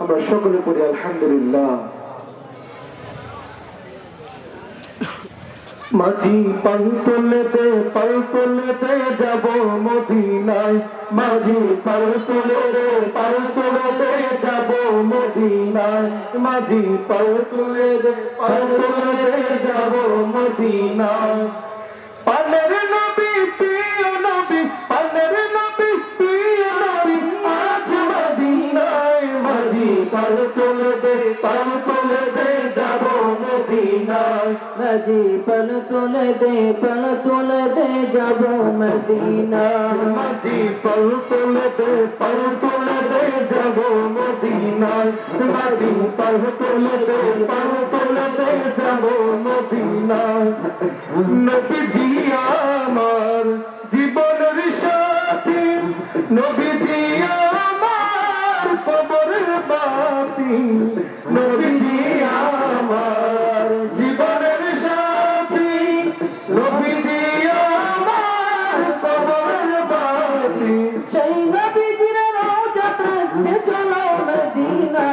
আমরা সকলে পড়ি আলহামদুলিল্লাহ। মাঝি পান্তলেতে পালতলেতে যাব মদিনায়। মাঝি পালতলেতে পালতলেতে যাব মদিনায়। মাঝি পালতলেতে পালতলেতে যাব মদিনায়। পানের নবী, প্রিয় নবী, পানের নবী, প্রিয় নবী, আজ মদিনায়। মাঝি পালতলেতে পালতলেতে যাব নদী পল তুলে দে পল তুলে দে, যাব মদিনা। হাজি পল তুলে দে পল তুলে দে, যাব মদিনা। হাজি পল তুলে দে পল তুলে দে, যাব মদিনা। নবী দিয়া সেই নবীজির রওজাতে চলো মদিনা।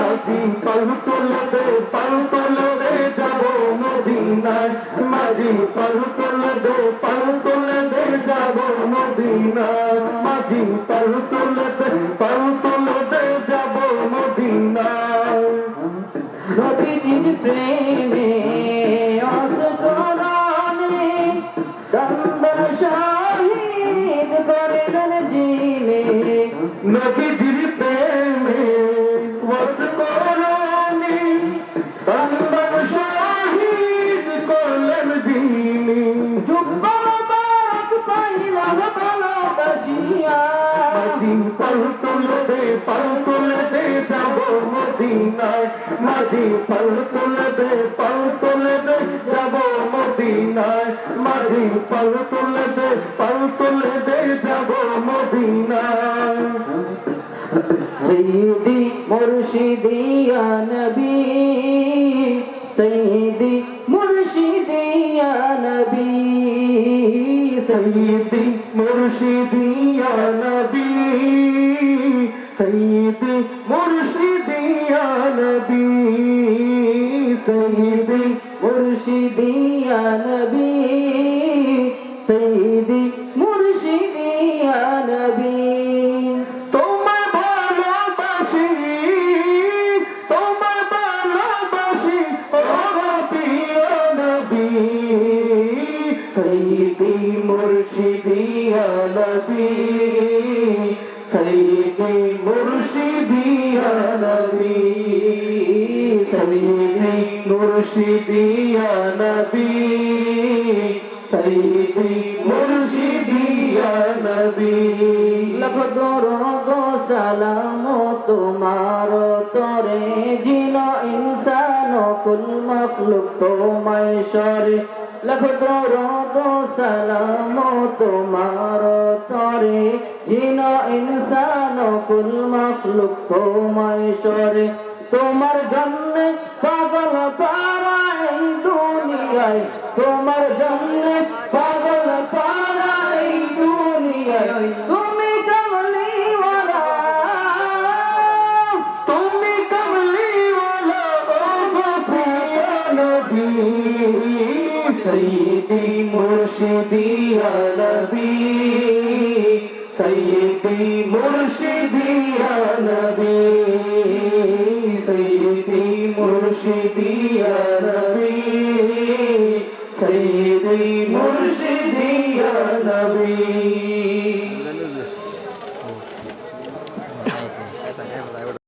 মাঝি পাল তোলে দে পাল তোলে দে যাব মদিনায়। মাঝি পাল তোলে দে পাল তোলে দে যাব মদিনায়। মাঝি পাল তোলে দে পাল তোলে দে যাব মদিনায়। নবীজির প্রেমে নবীজির প্রেমে বস করনি বন্দর শহীদ করলেন দিনী। যুগল বাক পাইলা ভালোবাসিয়া। মাঝি পল তুলে দে পল তুলে দে যাব মদিনায়। মাঝি পল তুলে দে সৈয়দি মুর্শিদিয়া নবী সৈদি মুর্শিদিয়া নবী সৈদি মুর্শিদিয়া নবী সৈয়দি নবী, সৈয়দি মুর্শিদিয়া নবী, সৈয়দি মুর্শিদিয়া নবী, সৈয়দি মুর্শিদিয়া নবী। লখ দরদ সালাম তোমার তরে তোমায় সরে। লখ দরদ, সালাম তোমার তরে। জিন ইনসান কুল মখলুক তোমায় সরে। তোমার জন্য পাগল পারা এই দুনিয়ায়। তোমার জন্য পাগল পারা এই দুনিয়ায়। তুমি কমলিওয়ালা তুমি কমলিওয়ালা ও নবী। সৈয়দি মুর্শিদি নবী সৈদি মুর্শিদি নবী সৈদি মুর্শিদি নবী সৈদি মুর্শিদি নবী